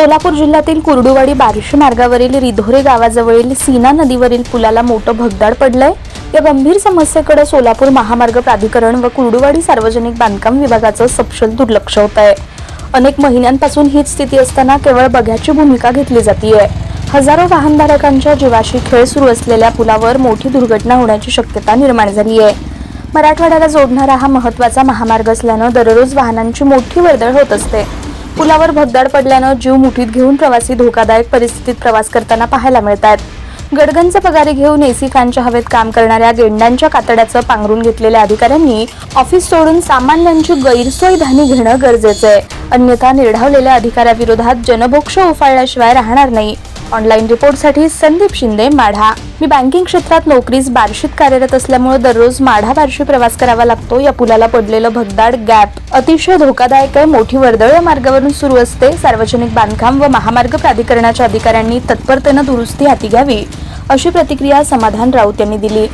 सोलापूर जिल्ह्यातील कुर्डुवाडी बारशी मार्गावरील रिधोरे गावाजवळील सीना नदीवरील पुलाला मोठं भगदाड पडलंय. या गंभीर समस्येकडे सोलापूर महामार्ग प्राधिकरण व कुर्डुवाडी सार्वजनिक बांधकाम विभागाचं सपशल दुर्लक्ष होत आहे अनेक महिन्यांपासून हीच स्थिती असताना केवळ बघ्याची भूमिका घेतली जातीये. हजारो वाहनधारकांच्या जीवाशी खेळ सुरू असलेल्या पुलावर मोठी दुर्घटना होण्याची शक्यता निर्माण झाली आहे मराठवाड्याला जोडणारा हा महत्त्वाचा महामार्ग असल्यानं दररोज वाहनांची मोठी वर्दळ होत असते. पुलावर भगदाड पडल्यानं जीव मुठीत घेऊन प्रवासी धोकादायक परिस्थितीत प्रवास करताना पाहायला मिळतात गडगंज पगारी घेऊन एसी फॅनच्या हवेत काम करणाऱ्या गेंडांच्या कातड्याचं पांघरून घेतलेल्या अधिकाऱ्यांनी ऑफिस सोडून सामान्यांची गैरसोय धानी घेणं गरजेचं आहे. अन्यथा निर्ढावलेल्या अधिकाऱ्याविरोधात जनभोक्ष उफाळल्याशिवाय राहणार नाही. ऑनलाईन रिपोर्टसाठी संदीप शिंदे माढा. मी बँकिंग क्षेत्रात नोकरीस बार्शीत कार्यरत असल्यामुळे दररोज माढा बार्शी प्रवास करावा लागतो. या पुलाला पडलेलं भगदाड गॅप अतिशय धोकादायक आहे. मोठी वर्दळ या मार्गावरून सुरू असते. सार्वजनिक बांधकाम व महामार्ग प्राधिकरणाच्या अधिकाऱ्यांनी तत्परतेनं दुरुस्ती हाती घ्यावी अशी प्रतिक्रिया समाधान राऊत यांनी दिली.